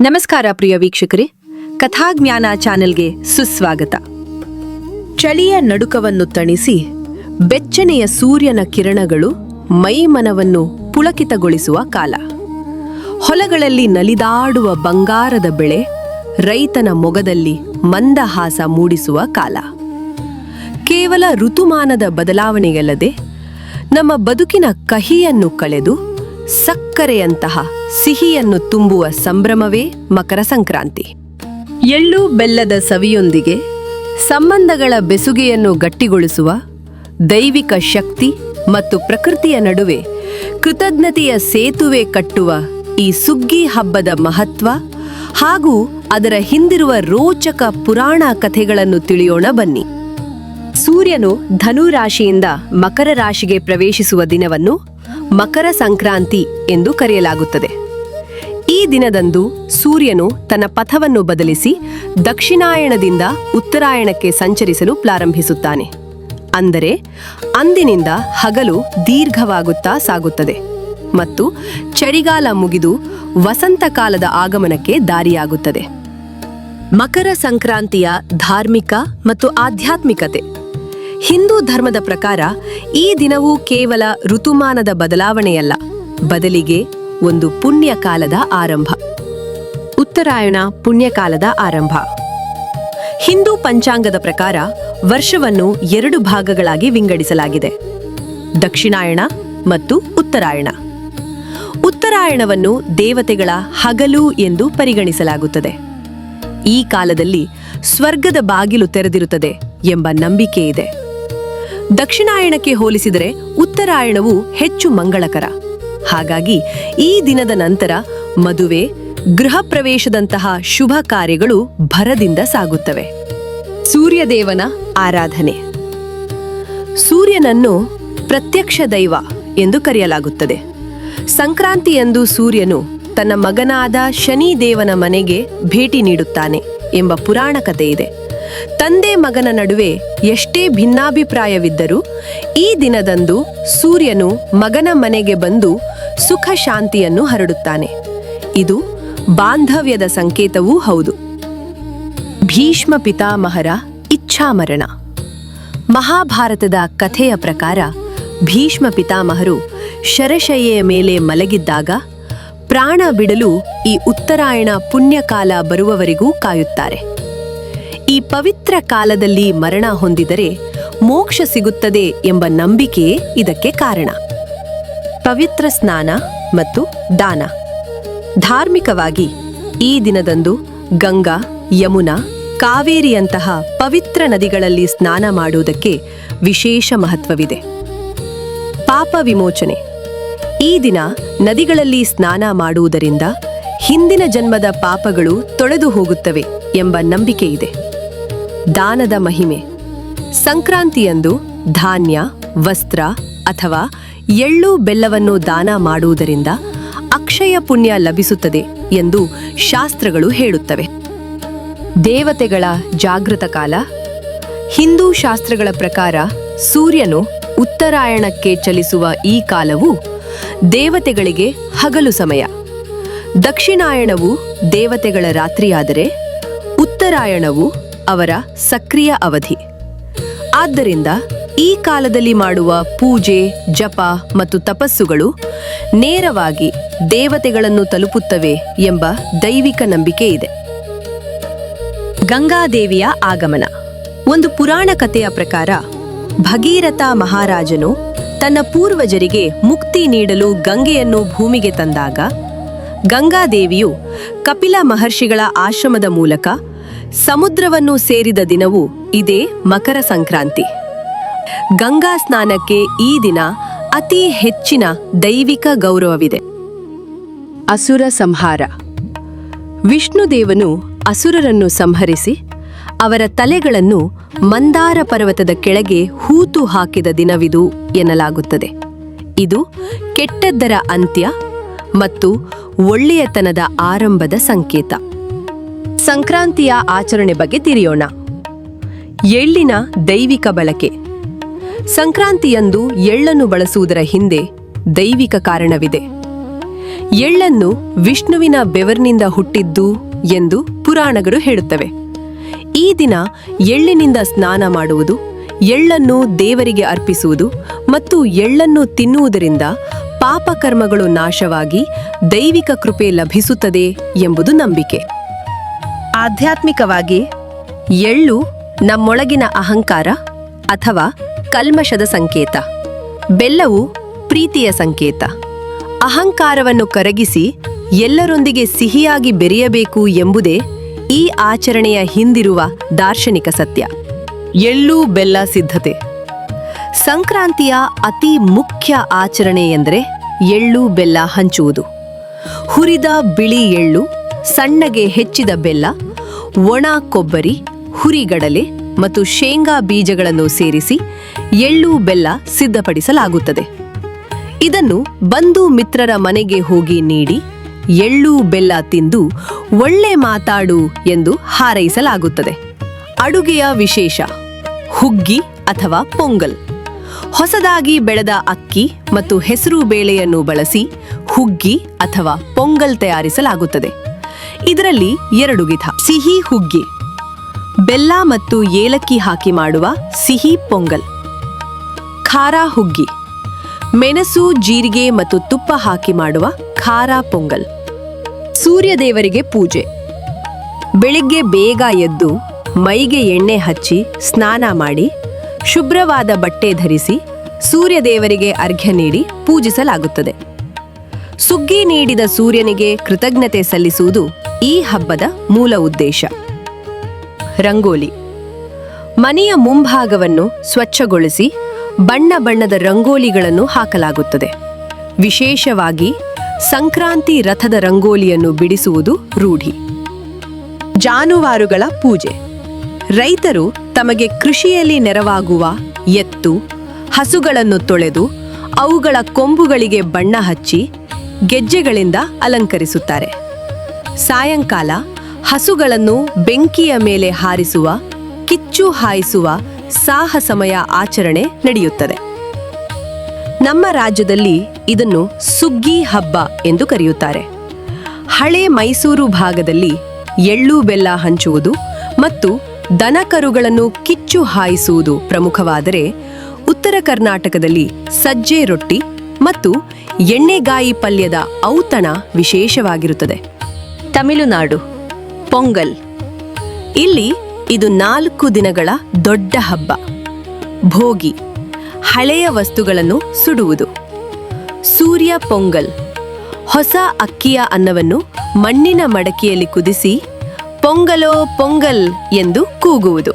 ನಮಸ್ಕಾರ ಪ್ರಿಯ ವೀಕ್ಷಕರೇ, ಕಥಾಜ್ಞಾನ ಚಾನೆಲ್ಗೆ ಸುಸ್ವಾಗತ. ಚಳಿಯ ನಡುಕವನ್ನು ತಣಿಸಿ ಬೆಚ್ಚನೆಯ ಸೂರ್ಯನ ಕಿರಣಗಳು ಮೈಮನವನ್ನು ಪುಳಕಿತಗೊಳಿಸುವ ಕಾಲ. ಹೊಲಗಳಲ್ಲಿ ನಲಿದಾಡುವ ಬಂಗಾರದ ಬೆಳೆ ರೈತನ ಮೊಗದಲ್ಲಿ ಮಂದಹಾಸ ಮೂಡಿಸುವ ಕಾಲ. ಕೇವಲ ಋತುಮಾನದ ಬದಲಾವಣೆಯಲ್ಲದೆ ನಮ್ಮ ಬದುಕಿನ ಕಹಿಯನ್ನು ಕಳೆದು ಸಕ್ಕರೆಯಂತಹ ಸಿಹಿಯನ್ನು ತುಂಬುವ ಸಂಭ್ರಮವೇ ಮಕರ ಸಂಕ್ರಾಂತಿ. ಎಳ್ಳು ಬೆಲ್ಲದ ಸವಿಯೊಂದಿಗೆ ಸಂಬಂಧಗಳ ಬೆಸುಗೆಯನ್ನು ಗಟ್ಟಿಗೊಳಿಸುವ ದೈವಿಕ ಶಕ್ತಿ ಮತ್ತು ಪ್ರಕೃತಿಯ ನಡುವೆ ಕೃತಜ್ಞತೆಯ ಸೇತುವೆ ಕಟ್ಟುವ ಈ ಸುಗ್ಗಿ ಹಬ್ಬದ ಮಹತ್ವ ಹಾಗೂ ಅದರ ಹಿಂದಿರುವ ರೋಚಕ ಪುರಾಣ ಕಥೆಗಳನ್ನು ತಿಳಿಯೋಣ ಬನ್ನಿ. ಸೂರ್ಯನು ಧನು ರಾಶಿಯಿಂದ ಮಕರ ರಾಶಿಗೆ ಪ್ರವೇಶಿಸುವ ದಿನವನ್ನು ಮಕರ ಸಂಕ್ರಾಂತಿ ಎಂದು ಕರೆಯಲಾಗುತ್ತದೆ. ಈ ದಿನದಂದು ಸೂರ್ಯನು ತನ್ನ ಪಥವನ್ನು ಬದಲಿಸಿ ದಕ್ಷಿಣಾಯಣದಿಂದ ಉತ್ತರಾಯಣಕ್ಕೆ ಸಂಚರಿಸಲು ಪ್ರಾರಂಭಿಸುತ್ತಾನೆ. ಅಂದರೆ ಅಂದಿನಿಂದ ಹಗಲು ದೀರ್ಘವಾಗುತ್ತಾ ಸಾಗುತ್ತದೆ ಮತ್ತು ಚಳಿಗಾಲ ಮುಗಿದು ವಸಂತ ಕಾಲದ ಆಗಮನಕ್ಕೆ ದಾರಿಯಾಗುತ್ತದೆ. ಮಕರ ಸಂಕ್ರಾಂತಿಯ ಧಾರ್ಮಿಕ ಮತ್ತು ಆಧ್ಯಾತ್ಮಿಕತೆ. ಹಿಂದೂ ಧರ್ಮದ ಪ್ರಕಾರ ಈ ದಿನವು ಕೇವಲ ಋತುಮಾನದ ಬದಲಾವಣೆಯಲ್ಲ, ಬದಲಿಗೆ ಒಂದು ಪುಣ್ಯಕಾಲದ ಆರಂಭ. ಉತ್ತರಾಯಣ ಪುಣ್ಯಕಾಲದ ಆರಂಭ. ಹಿಂದೂ ಪಂಚಾಂಗದ ಪ್ರಕಾರ ವರ್ಷವನ್ನು ಎರಡು ಭಾಗಗಳಾಗಿ ವಿಂಗಡಿಸಲಾಗಿದೆ, ದಕ್ಷಿಣಾಯಣ ಮತ್ತು ಉತ್ತರಾಯಣ. ಉತ್ತರಾಯಣವನ್ನು ದೇವತೆಗಳ ಹಗಲು ಎಂದು ಪರಿಗಣಿಸಲಾಗುತ್ತದೆ. ಈ ಕಾಲದಲ್ಲಿ ಸ್ವರ್ಗದ ಬಾಗಿಲು ತೆರೆದಿರುತ್ತದೆ ಎಂಬ ನಂಬಿಕೆ ಇದೆ ದಕ್ಷಿಣಾಯಣಕ್ಕೆ ಹೋಲಿಸಿದರೆ ಉತ್ತರಾಯಣವು ಹೆಚ್ಚು ಮಂಗಳಕರ. ಹಾಗಾಗಿ ಈ ದಿನದ ನಂತರ ಮದುವೆ, ಗೃಹ ಪ್ರವೇಶದಂತಹ ಶುಭ ಕಾರ್ಯಗಳು ಭರದಿಂದ ಸಾಗುತ್ತವೆ. ಸೂರ್ಯದೇವನ ಆರಾಧನೆ. ಸೂರ್ಯನನ್ನು ಪ್ರತ್ಯಕ್ಷ ದೈವ ಎಂದು ಕರೆಯಲಾಗುತ್ತದೆ. ಸಂಕ್ರಾಂತಿಯಂದು ಸೂರ್ಯನು ತನ್ನ ಮಗನಾದ ಶನಿ ದೇವನ ಮನೆಗೆ ಭೇಟಿ ನೀಡುತ್ತಾನೆ ಎಂಬ ಪುರಾಣ ಕಥೆ ಇದೆ ತಂದೆ ಮಗನ ನಡುವೆ ಎಷ್ಟೇ ಭಿನ್ನಾಭಿಪ್ರಾಯವಿದ್ದರೂ ಈ ದಿನದಂದು ಸೂರ್ಯನು ಮಗನ ಮನೆಗೆ ಬಂದು ಸುಖ ಶಾಂತಿಯನ್ನು ಹರಡುತ್ತಾನೆ. ಇದು ಬಾಂಧವ್ಯದ ಸಂಕೇತವೂ ಹೌದು. ಭೀಷ್ಮ ಪಿತಾಮಹರ ಇಚ್ಛಾಮರಣ. ಮಹಾಭಾರತದ ಕಥೆಯ ಪ್ರಕಾರ ಭೀಷ್ಮ ಪಿತಾಮಹರು ಶರಶಯ್ಯೆಯ ಮೇಲೆ ಮಲಗಿದ್ದಾಗ ಪ್ರಾಣ ಬಿಡಲು ಈ ಉತ್ತರಾಯಣ ಪುಣ್ಯಕಾಲ ಬರುವವರೆಗೂ ಕಾಯುತ್ತಾರೆ. ಈ ಪವಿತ್ರ ಕಾಲದಲ್ಲಿ ಮರಣ ಹೊಂದಿದರೆ ಮೋಕ್ಷ ಸಿಗುತ್ತದೆ ಎಂಬ ನಂಬಿಕೆಯೇ ಇದಕ್ಕೆ ಕಾರಣ. ಪವಿತ್ರ ಸ್ನಾನ ಮತ್ತು ದಾನ. ಧಾರ್ಮಿಕವಾಗಿ ಈ ದಿನದಂದು ಗಂಗಾ, ಯಮುನಾ, ಕಾವೇರಿಯಂತಹ ಪವಿತ್ರ ನದಿಗಳಲ್ಲಿ ಸ್ನಾನ ಮಾಡುವುದಕ್ಕೆ ವಿಶೇಷ ಮಹತ್ವವಿದೆ. ಪಾಪ ವಿಮೋಚನೆ. ಈ ದಿನ ನದಿಗಳಲ್ಲಿ ಸ್ನಾನ ಮಾಡುವುದರಿಂದ ಹಿಂದಿನ ಜನ್ಮದ ಪಾಪಗಳು ತೊಳೆದು ಹೋಗುತ್ತವೆ ಎಂಬ ನಂಬಿಕೆ ಇದೆ. ದಾನದ ಮಹಿಮೆ. ಸಂಕ್ರಾಂತಿಯಂದು ಧಾನ್ಯ, ವಸ್ತ್ರ ಅಥವಾ ಎಳ್ಳು ಬೆಲ್ಲವನ್ನು ದಾನ ಮಾಡುವುದರಿಂದ ಅಕ್ಷಯ ಪುಣ್ಯ ಲಭಿಸುತ್ತದೆ ಎಂದು ಶಾಸ್ತ್ರಗಳು ಹೇಳುತ್ತವೆ. ದೇವತೆಗಳ ಜಾಗೃತ ಕಾಲ. ಹಿಂದೂ ಶಾಸ್ತ್ರಗಳ ಪ್ರಕಾರ ಸೂರ್ಯನು ಉತ್ತರಾಯಣಕ್ಕೆ ಚಲಿಸುವ ಈ ಕಾಲವು ದೇವತೆಗಳಿಗೆ ಹಗಲು ಸಮಯ. ದಕ್ಷಿಣಾಯಣವು ದೇವತೆಗಳ ರಾತ್ರಿಯಾದರೆ ಉತ್ತರಾಯಣವು ಅವರ ಸಕ್ರಿಯ ಅವಧಿ. ಆದ್ದರಿಂದ ಈ ಕಾಲದಲ್ಲಿ ಮಾಡುವ ಪೂಜೆ, ಜಪ ಮತ್ತು ತಪಸ್ಸುಗಳು ನೇರವಾಗಿ ದೇವತೆಗಳನ್ನು ತಲುಪುತ್ತವೆ ಎಂಬ ದೈವಿಕ ನಂಬಿಕೆ ಇದೆ. ಗಂಗಾದೇವಿಯ ಆಗಮನ. ಒಂದು ಪುರಾಣ ಕಥೆಯ ಪ್ರಕಾರ ಭಗೀರಥ ಮಹಾರಾಜನು ತನ್ನ ಪೂರ್ವಜರಿಗೆ ಮುಕ್ತಿ ನೀಡಲು ಗಂಗೆಯನ್ನು ಭೂಮಿಗೆ ತಂದಾಗ ಗಂಗಾದೇವಿಯು ಕಪಿಲ ಮಹರ್ಷಿಗಳ ಆಶ್ರಮದ ಮೂಲಕ ಸಮುದ್ರವನ್ನು ಸೇರಿದ ದಿನವು ಇದೇ ಮಕರ ಸಂಕ್ರಾಂತಿ. ಗಂಗಾ ಸ್ನಾನಕ್ಕೆ ಈ ದಿನ ಅತಿ ಹೆಚ್ಚಿನ ದೈವಿಕ ಗೌರವವಿದೆ. ಅಸುರ ಸಂಹಾರ. ವಿಷ್ಣುದೇವನು ಅಸುರರನ್ನು ಸಂಹರಿಸಿ ಅವರ ತಲೆಗಳನ್ನು ಮಂದಾರ ಪರ್ವತದ ಕೆಳಗೆ ಹೂತು ಹಾಕಿದ ದಿನವಿದು ಎನ್ನಲಾಗುತ್ತದೆ. ಇದು ಕೆಟ್ಟದ್ದರ ಅಂತ್ಯ ಮತ್ತು ಒಳ್ಳೆಯತನದ ಆರಂಭದ ಸಂಕೇತ. ಸಂಕ್ರಾಂತಿಯ ಆಚರಣೆ ಬಗ್ಗೆ ತಿಳಿಯೋಣ. ಎಳ್ಳಿನ ದೈವಿಕ ಬಳಕೆ. ಸಂಕ್ರಾಂತಿಯಂದು ಎಳ್ಳನ್ನು ಬಳಸುವುದರ ಹಿಂದೆ ದೈವಿಕ ಕಾರಣವಿದೆ. ಎಳ್ಳನ್ನು ವಿಷ್ಣುವಿನ ಬೆವರಿನಿಂದ ಹುಟ್ಟಿದ್ದು ಎಂದು ಪುರಾಣಗಳು ಹೇಳುತ್ತವೆ. ಈ ದಿನ ಎಳ್ಳಿನಿಂದ ಸ್ನಾನ ಮಾಡುವುದು, ಎಳ್ಳನ್ನು ದೇವರಿಗೆ ಅರ್ಪಿಸುವುದು ಮತ್ತು ಎಳ್ಳನ್ನು ತಿನ್ನುವುದರಿಂದ ಪಾಪಕರ್ಮಗಳು ನಾಶವಾಗಿ ದೈವಿಕ ಕೃಪೆ ಲಭಿಸುತ್ತದೆ ಎಂಬುದು ನಂಬಿಕೆ. ಆಧ್ಯಾತ್ಮಿಕವಾಗಿ ಎಳ್ಳು ನಮ್ಮೊಳಗಿನ ಅಹಂಕಾರ ಅಥವಾ ಕಲ್ಮಶದ ಸಂಕೇತ. ಬೆಲ್ಲವು ಪ್ರೀತಿಯ ಸಂಕೇತ. ಅಹಂಕಾರವನ್ನು ಕರಗಿಸಿ ಎಲ್ಲರೊಂದಿಗೆ ಸಿಹಿಯಾಗಿ ಬೆರೆಯಬೇಕು ಎಂಬುದೇ ಈ ಆಚರಣೆಯ ಹಿಂದಿರುವ ದಾರ್ಶನಿಕ ಸತ್ಯ. ಎಳ್ಳು ಬೆಲ್ಲ ಸಿದ್ಧತೆ. ಸಂಕ್ರಾಂತಿಯ ಅತಿ ಮುಖ್ಯ ಆಚರಣೆ ಎಂದರೆ ಎಳ್ಳು ಬೆಲ್ಲ ಹಂಚುವುದು. ಹುರಿದ ಬಿಳಿ ಎಳ್ಳು, ಸಣ್ಣಗೆ ಹೆಚ್ಚಿದ ಬೆಲ್ಲ ಒಣ, ಕೊಬ್ಬರಿ, ಹುರಿಗಡಲೆ ಮತ್ತು ಶೇಂಗಾ ಬೀಜಗಳನ್ನು ಸೇರಿಸಿ ಎಳ್ಳು, ಬೆಲ್ಲ ಸಿದ್ಧಪಡಿಸಲಾಗುತ್ತದೆ. ಇದನ್ನು ಬಂಧು ಮಿತ್ರರ ಮನೆಗೆ ಹೋಗಿ ನೀಡಿ ಎಳ್ಳು, ಬೆಲ್ಲ ತಿಂದು ಒಳ್ಳೆ ಮಾತಾಡು ಎಂದು ಹಾರೈಸಲಾಗುತ್ತದೆ. ಅಡುಗೆಯ ವಿಶೇಷ, ಹುಗ್ಗಿ ಅಥವಾ ಪೊಂಗಲ್. ಹೊಸದಾಗಿ ಬೆಳೆದ ಅಕ್ಕಿ ಮತ್ತು ಹೆಸರು ಬೇಳೆಯನ್ನು ಬಳಸಿ ಹುಗ್ಗಿ ಅಥವಾ ಪೊಂಗಲ್ ತಯಾರಿಸಲಾಗುತ್ತದೆ. ಇದರಲ್ಲಿ ಎರಡು ವಿಧ. ಸಿಹಿ ಹುಗ್ಗಿ. ಬೆಲ್ಲ ಮತ್ತು ಏಲಕ್ಕಿ ಹಾಕಿ ಮಾಡುವ ಸಿಹಿ ಪೊಂಗಲ್. ಖಾರ ಹುಗ್ಗಿ. ಮೆಣಸು, ಜೀರಿಗೆ ಮತ್ತು ತುಪ್ಪ ಹಾಕಿ ಮಾಡುವ ಖಾರ ಪೊಂಗಲ್. ಸೂರ್ಯದೇವರಿಗೆ ಪೂಜೆ. ಬೆಳಿಗ್ಗೆ ಬೇಗ ಎದ್ದು ಮೈಗೆ ಎಣ್ಣೆ ಹಚ್ಚಿ ಸ್ನಾನ ಮಾಡಿ ಶುಭ್ರವಾದ ಬಟ್ಟೆ ಧರಿಸಿ ಸೂರ್ಯದೇವರಿಗೆ ಅರ್ಘ್ಯ ನೀಡಿ ಪೂಜಿಸಲಾಗುತ್ತದೆ. ಸುಗ್ಗಿ ನೀಡಿದ ಸೂರ್ಯನಿಗೆ ಕೃತಜ್ಞತೆ ಸಲ್ಲಿಸುವುದು ಈ ಹಬ್ಬದ ಮೂಲ ಉದ್ದೇಶ. ರಂಗೋಲಿ. ಮನೆಯ ಮುಂಭಾಗವನ್ನು ಸ್ವಚ್ಛಗೊಳಿಸಿ ಬಣ್ಣ ಬಣ್ಣದ ರಂಗೋಲಿಗಳನ್ನು ಹಾಕಲಾಗುತ್ತದೆ. ವಿಶೇಷವಾಗಿ ಸಂಕ್ರಾಂತಿ ರಥದ ರಂಗೋಲಿಯನ್ನು ಬಿಡಿಸುವುದು ರೂಢಿ. ಜಾನುವಾರುಗಳ ಪೂಜೆ. ರೈತರು ತಮಗೆ ಕೃಷಿಯಲ್ಲಿ ನೆರವಾಗುವ ಎತ್ತು, ಹಸುಗಳನ್ನು ತೊಳೆದು ಅವುಗಳ ಕೊಂಬುಗಳಿಗೆ ಬಣ್ಣ ಹಚ್ಚಿ ಗೆಜ್ಜೆಗಳಿಂದ ಅಲಂಕರಿಸುತ್ತಾರೆ. ಸಾಯಂಕಾಲ ಹಸುಗಳನ್ನು ಬೆಂಕಿಯ ಮೇಲೆ ಹಾರಿಸುವ, ಕಿಚ್ಚು ಹಾಯಿಸುವ ಸಾಹಸಮಯ ಆಚರಣೆ ನಡೆಯುತ್ತದೆ. ನಮ್ಮ ರಾಜ್ಯದಲ್ಲಿ ಇದನ್ನು ಸುಗ್ಗಿ ಹಬ್ಬ ಎಂದು ಕರೆಯುತ್ತಾರೆ. ಹಳೆ ಮೈಸೂರು ಭಾಗದಲ್ಲಿ ಎಳ್ಳು ಬೆಲ್ಲ ಹಂಚುವುದು ಮತ್ತು ದನಕರುಗಳನ್ನು ಕಿಚ್ಚು ಹಾಯಿಸುವುದು ಪ್ರಮುಖವಾದರೆ ಉತ್ತರ ಕರ್ನಾಟಕದಲ್ಲಿ ಸಜ್ಜೆ ರೊಟ್ಟಿ ಮತ್ತು ಎಣ್ಣೆಗಾಯಿ ಪಲ್ಯದ ಔತಣ ವಿಶೇಷವಾಗಿರುತ್ತದೆ. ತಮಿಳುನಾಡು, ಪೊಂಗಲ್. ಇಲ್ಲಿ ಇದು ನಾಲ್ಕು ದಿನಗಳ ದೊಡ್ಡ ಹಬ್ಬ. ಭೋಗಿ, ಹಳೆಯ ವಸ್ತುಗಳನ್ನು ಸುಡುವುದು. ಸೂರ್ಯ ಪೊಂಗಲ್, ಹೊಸ ಅಕ್ಕಿಯ ಅನ್ನವನ್ನು ಮಣ್ಣಿನ ಮಡಕೆಯಲ್ಲಿ ಕುದಿಸಿ ಪೊಂಗಲೋ ಪೊಂಗಲ್ ಎಂದು ಕೂಗುವುದು.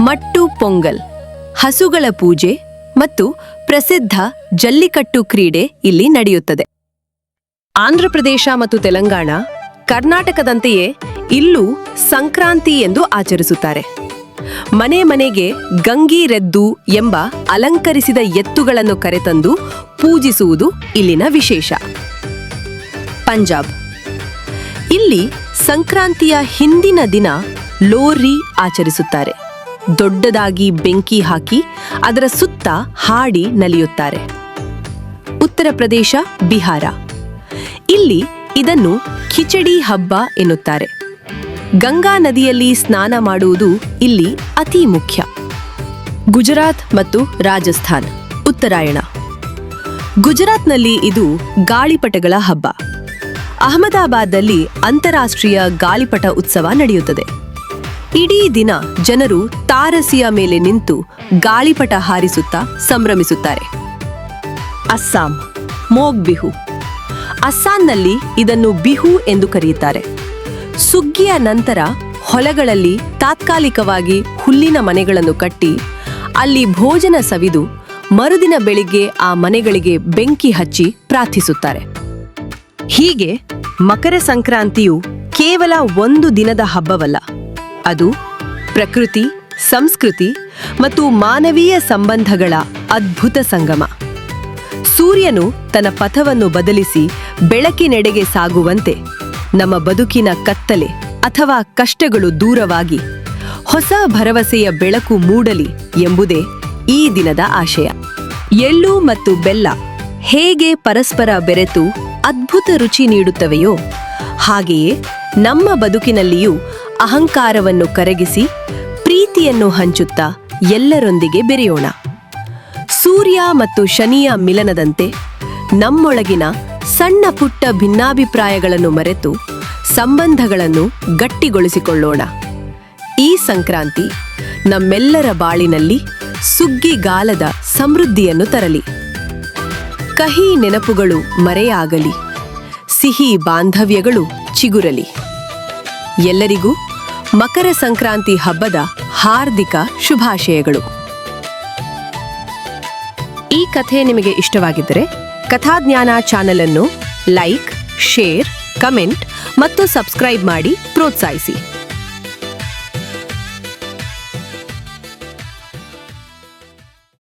ಮಟ್ಟು ಪೊಂಗಲ್, ಹಸುಗಳ ಪೂಜೆ ಮತ್ತು ಪ್ರಸಿದ್ಧ ಜಲ್ಲಿಕಟ್ಟು ಕ್ರೀಡೆ ಇಲ್ಲಿ ನಡೆಯುತ್ತದೆ. ಆಂಧ್ರಪ್ರದೇಶ ಮತ್ತು ತೆಲಂಗಾಣ ಕರ್ನಾಟಕದಂತೆಯೇ ಇಲ್ಲೂ ಸಂಕ್ರಾಂತಿ ಎಂದು ಆಚರಿಸುತ್ತಾರೆ. ಮನೆ ಮನೆಗೆ ಗಂಗೀರೆದ್ದು ಎಂಬ ಅಲಂಕರಿಸಿದ ಎತ್ತುಗಳನ್ನು ಕರೆತಂದು ಪೂಜಿಸುವುದು ಇಲ್ಲಿನ ವಿಶೇಷ. ಪಂಜಾಬ್. ಇಲ್ಲಿ ಸಂಕ್ರಾಂತಿಯ ಹಿಂದಿನ ದಿನ ಲೋರಿ ಆಚರಿಸುತ್ತಾರೆ. ದೊಡ್ಡದಾಗಿ ಬೆಂಕಿ ಹಾಕಿ ಅದರ ಸುತ್ತ ಹಾಡಿ ನಲಿಯುತ್ತಾರೆ. ಉತ್ತರ ಪ್ರದೇಶ ಬಿಹಾರ. ಇಲ್ಲಿ ಇದನ್ನು ಖಿಚಡಿ ಹಬ್ಬ ಎನ್ನುತ್ತಾರೆ. ಗಂಗಾ ನದಿಯಲ್ಲಿ ಸ್ನಾನ ಮಾಡುವುದು ಇಲ್ಲಿ ಅತಿ ಮುಖ್ಯ. ಗುಜರಾತ್ ಮತ್ತು ರಾಜಸ್ಥಾನ್, ಉತ್ತರಾಯಣ. ಗುಜರಾತ್ನಲ್ಲಿ ಇದು ಗಾಳಿಪಟಗಳ ಹಬ್ಬ. ಅಹಮದಾಬಾದ್ನಲ್ಲಿ ಅಂತಾರಾಷ್ಟ್ರೀಯ ಗಾಳಿಪಟ ಉತ್ಸವ ನಡೆಯುತ್ತದೆ. ಇಡೀ ದಿನ ಜನರು ತಾರಸಿಯ ಮೇಲೆ ನಿಂತು ಗಾಳಿಪಟ ಹಾರಿಸುತ್ತಾ ಸಂಭ್ರಮಿಸುತ್ತಾರೆ. ಅಸ್ಸಾಂ ಮೋಗ್ ಬಿಹು ಅಸ್ಸಾಂನಲ್ಲಿ ಇದನ್ನು ಬಿಹು ಎಂದು ಕರೆಯುತ್ತಾರೆ. ಸುಗ್ಗಿಯ ನಂತರ ಹೊಲಗಳಲ್ಲಿ ತಾತ್ಕಾಲಿಕವಾಗಿ ಹುಲ್ಲಿನ ಮನೆಗಳನ್ನು ಕಟ್ಟಿ, ಅಲ್ಲಿ ಭೋಜನ ಸವಿದು ಮರುದಿನ ಬೆಳಿಗ್ಗೆ ಆ ಮನೆಗಳಿಗೆ ಬೆಂಕಿ ಹಚ್ಚಿ ಪ್ರಾರ್ಥಿಸುತ್ತಾರೆ. ಹೀಗೆ ಮಕರ ಸಂಕ್ರಾಂತಿಯು ಕೇವಲ ಒಂದು ದಿನದ ಹಬ್ಬವಲ್ಲ, ಅದು ಪ್ರಕೃತಿ, ಸಂಸ್ಕೃತಿ ಮತ್ತು ಮಾನವೀಯ ಸಂಬಂಧಗಳ ಅದ್ಭುತ ಸಂಗಮ. ಸೂರ್ಯನು ತನ್ನ ಪಥವನ್ನು ಬದಲಿಸಿ ಬೆಳಕಿನೆಡೆಗೆ ಸಾಗುವಂತೆ ನಮ್ಮ ಬದುಕಿನ ಕತ್ತಲೆ ಅಥವಾ ಕಷ್ಟಗಳು ದೂರವಾಗಿ ಹೊಸ ಭರವಸೆಯ ಬೆಳಕು ಮೂಡಲಿ ಎಂಬುದೇ ಈ ದಿನದ ಆಶಯ. ಎಳ್ಳು ಮತ್ತು ಬೆಲ್ಲ ಹೇಗೆ ಪರಸ್ಪರ ಬೆರೆತು ಅದ್ಭುತ ರುಚಿ ನೀಡುತ್ತವೆಯೋ ಹಾಗೆಯೇ ನಮ್ಮ ಬದುಕಿನಲ್ಲಿಯೂ ಅಹಂಕಾರವನ್ನು ಕರಗಿಸಿ ಪ್ರೀತಿಯನ್ನು ಹಂಚುತ್ತಾ ಎಲ್ಲರೊಂದಿಗೆ ಬೆರೆಯೋಣ. ಸೂರ್ಯ ಮತ್ತು ಶನಿಯ ಮಿಲನದಂತೆ ನಮ್ಮೊಳಗಿನ ಸಣ್ಣ ಪುಟ್ಟ ಭಿನ್ನಾಭಿಪ್ರಾಯಗಳನ್ನು ಮರೆತು ಸಂಬಂಧಗಳನ್ನು ಗಟ್ಟಿಗೊಳಿಸಿಕೊಳ್ಳೋಣ. ಈ ಸಂಕ್ರಾಂತಿ ನಮ್ಮೆಲ್ಲರ ಬಾಳಿನಲ್ಲಿ ಸುಗ್ಗಿಗಾಲದ ಸಮೃದ್ಧಿಯನ್ನು ತರಲಿ. ಕಹಿ ನೆನಪುಗಳು ಮರೆಯಾಗಲಿ. ಸಿಹಿ ಬಾಂಧವ್ಯಗಳು ಚಿಗುರಲಿ. ಎಲ್ಲರಿಗೂ ಮಕರ ಸಂಕ್ರಾಂತಿ ಹಬ್ಬದ ಹಾರ್ದಿಕ ಶುಭಾಶಯಗಳು. ಈ ಕಥೆ ನಿಮಗೆ ಇಷ್ಟವಾಗಿದ್ದರೆ ಕಥಾಜ್ಞಾನ ಚಾನೆಲ್ ಅನ್ನು ಲೈಕ್ ಶೇರ್ ಕಮೆಂಟ್ ಮತ್ತು ಸಬ್ಸ್ಕ್ರೈಬ್ ಮಾಡಿ ಪ್ರೋತ್ಸಾಹಿಸಿ.